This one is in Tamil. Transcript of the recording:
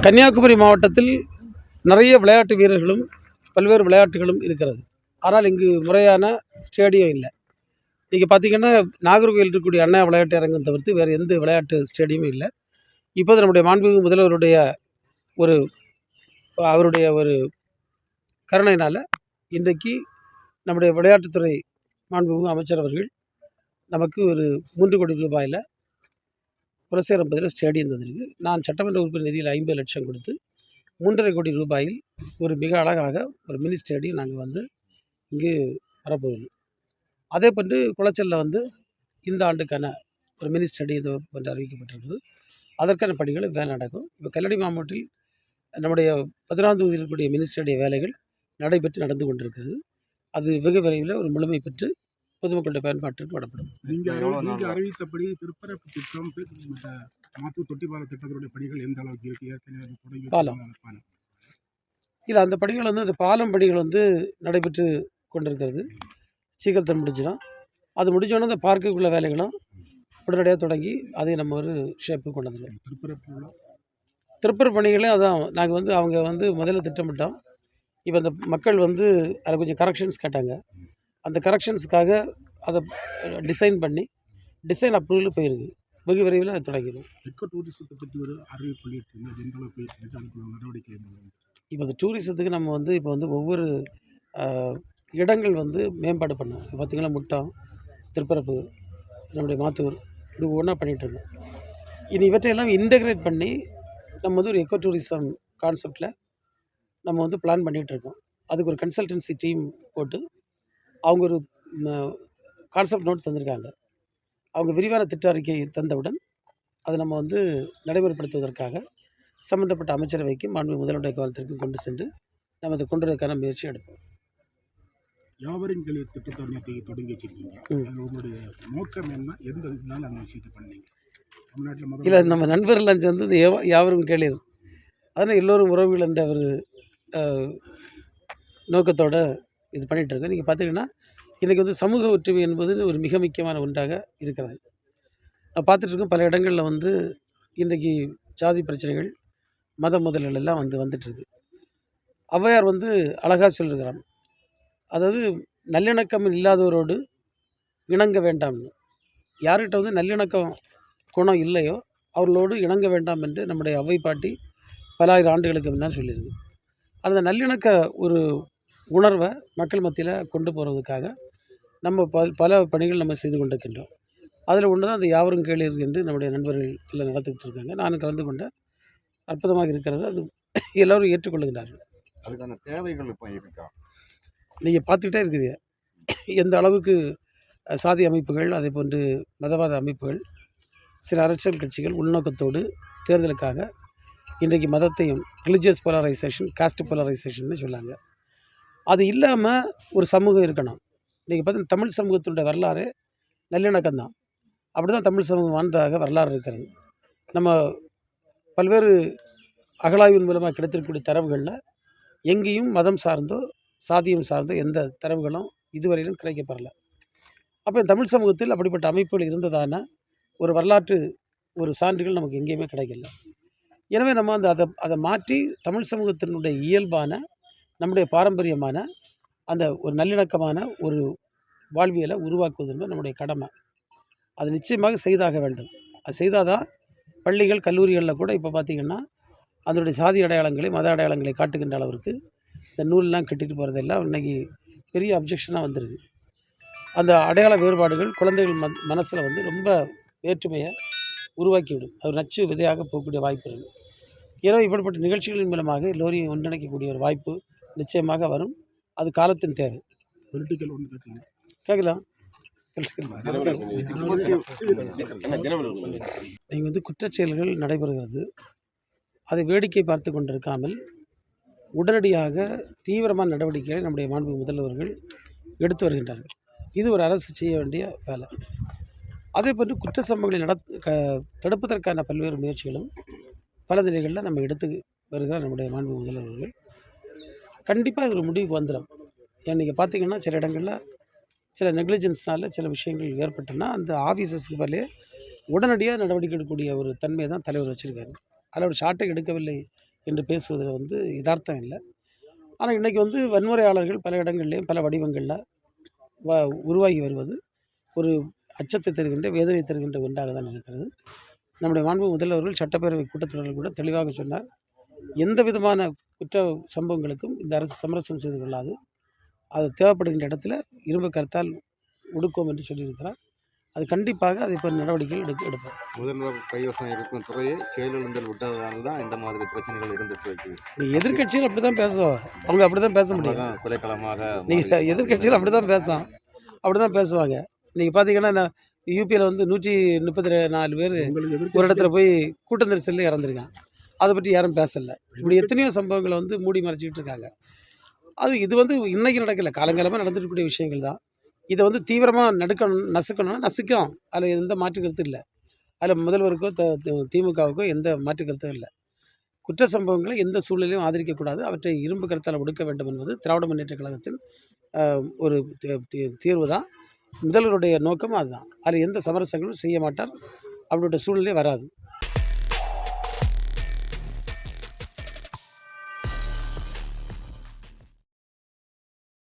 கன்னியாகுமரி மாவட்டத்தில் நிறைய விளையாட்டு வீரர்களும் பல்வேறு விளையாட்டுகளும் இருக்கிறது. ஆனால் இங்கு முறையான ஸ்டேடியம் இல்லை. நீங்கள் பார்த்தீங்கன்னா நாகர்கோவில் இருக்கக்கூடிய அண்ணா விளையாட்டு அரங்கம் தவிர்த்து வேறு எந்த விளையாட்டு ஸ்டேடியமும் இல்லை. இப்போது நம்முடைய மாண்புமிகு முதல்வருடைய ஒரு அவருடைய ஒரு கருணையினால் இன்றைக்கு நம்முடைய விளையாட்டுத்துறை மாண்புமிகு அமைச்சர் அவர்கள் நமக்கு ஒரு மூன்று கோடி ரூபாயில் குலசேரம் பகுதியில் ஸ்டேடியம் தந்திருக்கு. நான் சட்டமன்ற உறுப்பினர் நிதியில் ஐம்பது லட்சம் கொடுத்து மூன்றரை கோடி ரூபாயில் ஒரு மிக அழகாக ஒரு மினி ஸ்டேடியம் நாங்கள் வந்து இங்கு வரப்போகுது. அதே போன்று குளச்சலில் வந்து இந்த ஆண்டுக்கான ஒரு மினி ஸ்டேடியம் போன்று அறிவிக்கப்பட்டிருக்குது அதற்கான பணிகள் வேலை நடக்கும். இப்போ கல்லடி மாவட்டத்தில் நம்முடைய பதினாறாம் தொகுதியில் இருக்கக்கூடிய மினி ஸ்டேடிய வேலைகள் நடைபெற்று நடந்து கொண்டிருக்கிறது. அது வெகு விரைவில் ஒரு முழுமை பெற்று பொதுமக்களுடைய பயன்பாட்டிற்கு விடப்படும் நீங்க எவ்வளவு அறிவி- நீங்க நாள் அறிவித்தபடி திருப்பரப்பு திட்டம் மற்ற மாத்து தொட்டிப்பால திட்டத்தினுடைய பணிகள் எந்த அளவுக்கு இருக்கு? ஏற்கனவே பாலம். பாலம். இல்லை அந்த பணிகள் வந்து அந்த பாலம் பணிகள் வந்து நடைபெற்று கொண்டிருக்கிறது. சீக்கிரத்தில் முடிஞ்சிடும். அது முடிஞ்சோடனே அந்த பார்க்குக்குள்ள வேலைகளும் உடனடியாக தொடங்கி அதை நம்ம ஒரு ஷேப்பு கொண்டு வந்துடுவோம் திருப்பரப்புல திருப்பூர் பணிகளே அதான் நாங்கள் வந்து அவங்க வந்து முதல்ல திட்டமிட்டோம். இப்போ அந்த மக்கள் வந்து அதில் கொஞ்சம் கரெக்ஷன்ஸ் கேட்டாங்க. அந்த கரெக்ஷன்ஸுக்காக அதை டிசைன் பண்ணி டிசைன் அப்ரூவல் போயிருக்கு. வெகு விரைவில் அது தொடங்கிடும். எக்கோ டூரிசத்தை பற்றி ஒரு அது எந்த அளவுக்கு அதுக்குள்ள நடவடிக்கை என்ன? இப்போ இந்த டூரிசத்துக்கு நம்ம வந்து இப்போ வந்து ஒவ்வொரு இடங்கள் வந்து மேம்பாடு பண்ணோம் இப்போ பார்த்திங்கன்னா முட்டம் திருப்பரப்பு நம்முடைய மாத்தூர் இப்படி ஒன்றா பண்ணிகிட்ருக்கோம் இனி இவற்றையெல்லாம் இன்டகிரேட் பண்ணி நம்ம வந்து ஒரு எக்கோ டூரிசம் கான்செப்டில் நம்ம வந்து பிளான் பண்ணிகிட்ருக்கோம் அதுக்கு ஒரு கன்சல்டன்சி டீம் போட்டு அவங்க ஒரு கான்செப்ட் நோட் தந்திருக்காங்க. அவங்க விரிவான திட்ட அறிக்கை தந்தவுடன் அதை நம்ம வந்து நடைமுறைப்படுத்துவதற்காக சம்பந்தப்பட்ட அமைச்சரவைக்கு மாண்பு முதல்வருடைய கவனத்திற்கும் கொண்டு சென்று நம்ம அதை கொண்டு வரதுக்கான முயற்சி எடுப்போம். யாவரின் கல்வி திட்டத்தை தொடங்கி வச்சிருக்கீங்க. அதில் உங்களுடைய நோக்கம் என்ன? எந்த இதனால அந்த விஷயத்தை பண்ணீங்க? தமிழ்நாட்டில் இல்லை நம்ம நண்பர்கள்லாம் சேர்ந்து இந்த யாவரும் கேளீர் அதனால் எல்லோரும் உறவுகள் என்ற ஒரு நோக்கத்தோட இது பண்ணிகிட்டு இருக்கோம். நீங்கள் பார்த்தீங்கன்னா இன்றைக்கி வந்து சமூக ஒற்றுமை என்பது ஒரு மிக முக்கியமான ஒன்றாக இருக்கிறது. நான் பார்த்துட்ருக்கோம் பல இடங்களில் வந்து இன்றைக்கி ஜாதி பிரச்சனைகள் மத முதல்கள் எல்லாம் வந்து வந்துட்டுருக்கு ஔவையார் வந்து அழகாக சொல்லியிருக்கிறான் அதாவது நல்லிணக்கம் இல்லாதவரோடு இணங்க வேண்டாம்னு. யார்கிட்ட வந்து நல்லிணக்கம் குணம் இல்லையோ அவர்களோடு இணங்க வேண்டாம் என்று நம்முடைய அவை பாட்டி பல ஆயிரம் ஆண்டுகளுக்கு முன்னால் சொல்லியிருக்கு. அந்த நல்லிணக்க ஒரு உணர்வை மக்கள் மத்தியில் கொண்டு போகிறதுக்காக நம்ம ப பல பணிகள் நம்ம செய்து கொண்டிருக்கின்றோம். அதில் ஒன்று தான் அந்த யாவரும் கேளீர் என்று நம்முடைய நண்பர்கள் எல்லாம் நடத்திக்கிட்டு இருக்காங்க. நானும் கலந்து கொண்ட அற்புதமாக இருக்கிறது. அது எல்லோரும் ஏற்றுக்கொள்ளுகிறார்கள். அதுக்கான தேவைகள் இப்போ இருக்கா? நீங்கள் பார்த்துக்கிட்டே இருக்குது எந்த அளவுக்கு சாதி அமைப்புகள் அதே போன்று மதவாத அமைப்புகள் சில அரசியல் கட்சிகள் உள்நோக்கத்தோடு தேர்தலுக்காக இன்றைக்கு மதத்தையும் ரிலிஜியஸ் போலரைசேஷன் காஸ்ட் போலரைசேஷன் சொல்லாங்க. அது இல்லாமல் ஒரு சமூகம் இருக்கணும். இன்றைக்கி பார்த்தீங்கன்னா தமிழ் சமூகத்தினுடைய வரலாறு நல்லிணக்கம் தான் அப்படி தான் தமிழ் சமூகம் வாழ்ந்ததாக வரலாறு இருக்கிறது. நம்ம பல்வேறு அகழாய்வின் மூலமாக கிடைத்திருக்கக்கூடிய தரவுகளில் எங்கேயும் மதம் சார்ந்தோ சாதியம் சார்ந்தோ எந்த தரவுகளும் இதுவரையிலும் கிடைக்கப்படல அப்போ தமிழ் சமூகத்தில் அப்படிப்பட்ட அமைப்புகள் இருந்ததான ஒரு வரலாற்று ஒரு சான்றுகள் நமக்கு எங்கேயுமே கிடைக்கல. எனவே நம்ம அந்த அதை அதை மாற்றி தமிழ் சமூகத்தினுடைய இயல்பான நம்முடைய பாரம்பரியமான அந்த ஒரு நல்லிணக்கமான ஒரு வாழ்வியலை உருவாக்குவது என்பது நம்முடைய கடமை. அது நிச்சயமாக செய்தாக வேண்டும். அது செய்தால் தான் பள்ளிகள் கல்லூரிகளில் கூட இப்போ பார்த்திங்கன்னா அதனுடைய சாதி அடையாளங்களை மத அடையாளங்களை காட்டுகின்ற அளவிற்கு இந்த நூல்லாம் கட்டிட்டு போகிறதெல்லாம் இன்னைக்கு பெரிய அப்ஜெக்ஷனாக வந்துருக்கு. அந்த அடையாள வேறுபாடுகள் குழந்தைகள் மன் மனசில் வந்து ரொம்ப வேற்றுமையை உருவாக்கிவிடும். அது நச்சு விதையாக போகக்கூடிய வாய்ப்பு இருக்குது ஏன்னா இப்படிப்பட்ட நிகழ்ச்சிகளின் மூலமாக எல்லோரையும் ஒன்றிணைக்கக்கூடிய ஒரு வாய்ப்பு நிச்சயமாக வரும். அது காலத்தின் தேவை பொலிட்டிக்கல் ஒன்று கேட்கலாம் கேட்கலாம் நீங்கள் வந்து குற்றச்செயல்கள் நடைபெறுகிறது. அதை வேடிக்கை பார்த்து கொண்டிருக்காமல் உடனடியாக தீவிரமான நடவடிக்கைகளை நம்முடைய மாண்பு முதல்வர்கள் எடுத்து வருகின்றார்கள். இது ஒரு அரசு செய்ய வேண்டிய வேலை. அதே போன்று குற்ற சம்பவங்களை நட தடுப்பதற்கான பல்வேறு முயற்சிகளும் பல நிலைகளில் நம்ம எடுத்து வருகிற நம்முடைய மாண்பு முதல்வர்கள். கண்டிப்பாக இதில் முடிவுக்கு வந்துடும் ஏன் நீங்கள் பார்த்தீங்கன்னா சில இடங்களில் சில நெக்லிஜென்ஸ்னால சில விஷயங்கள் ஏற்பட்டுன்னா அந்த ஆஃபீஸர்ஸ்க்கு மேலே உடனடியாக நடவடிக்கை எடுக்கக்கூடிய ஒரு தன்மையை தான் தலைவர் வச்சுருக்காரு. அதில் ஒரு ஷார்ட்டை எடுக்கவில்லை என்று பேசுவதில் வந்து யதார்த்தம் இல்லை. ஆனால் இன்றைக்கி வந்து வன்முறையாளர்கள் பல இடங்கள்லேயும் பல வடிவங்களில் வ உருவாகி வருவது ஒரு அச்சத்தை தருகின்ற வேதனை தருகின்ற ஒன்றாக தான் இருக்கிறது. நம்முடைய மாண்பு முதல்வர்கள் சட்டப்பேரவை கூட்டத்தொடரில் கூட தெளிவாக சொன்னார். எந்த விதமான குற்ற சம்பவங்களுக்கும் இந்த அரசு சமரசம் செய்து கொள்ளாது. அது தேவைப்படுகின்ற இடத்துல இரும்பு கருத்தால் ஒடுக்கும் என்று சொல்லியிருக்கிறார். அது கண்டிப்பாக அதை இப்போ நடவடிக்கைகள் எடுக்க எடுப்போம் முதல்வர் கைவசம் இருக்கும் துறையை செயலிழந்தல் விட்டதால் தான் இந்த மாதிரி பிரச்சனைகள் இருந்துட்டு இருக்கு. நீ எதிர்க்கட்சிகள் அப்படி தான் பேசுவோம். அவங்க அப்படி தான் பேச முடியும். கொலைக்களமாக நீங்கள் எதிர்க்கட்சிகள் அப்படி தான் பேசும் அப்படி தான் பேசுவாங்க. நீங்கள் பார்த்தீங்கன்னா நான் யூபியில் வந்து நூற்றி முப்பத்தி நாலு பேர் ஒரு இடத்துல போய் கூட்ட நெரிசலில் இறந்துருக்கான் அதை பற்றி யாரும் பேசலை. இப்படி எத்தனையோ சம்பவங்களை வந்து மூடி மறைச்சிக்கிட்டு இருக்காங்க. அது இது வந்து இன்னைக்கு நடக்கல. காலங்காலமாக நடந்துட்டு இருக்கக்கூடிய விஷயங்கள் தான். இதை வந்து தீவிரமாக நடுக்கணும் நசுக்கணும்னா நசுக்கும். அதில் எந்த மாற்று கருத்து இல்லை. அதில் முதல்வருக்கோ த திமுகவுக்கோ எந்த மாற்று கருத்தும் இல்லை. குற்ற சம்பவங்களை எந்த சூழ்நிலையும் ஆதரிக்கக்கூடாது. அவற்றை இரும்பு கருத்தால் ஒடுக்க வேண்டும் என்பது திராவிட முன்னேற்ற கழகத்தின் ஒரு தீர்வு தான். முதல்வருடைய நோக்கமும் அதுதான். அதில் எந்த சமரசங்களும் செய்ய மாட்டார். அவருடைய சூழ்நிலை வராது.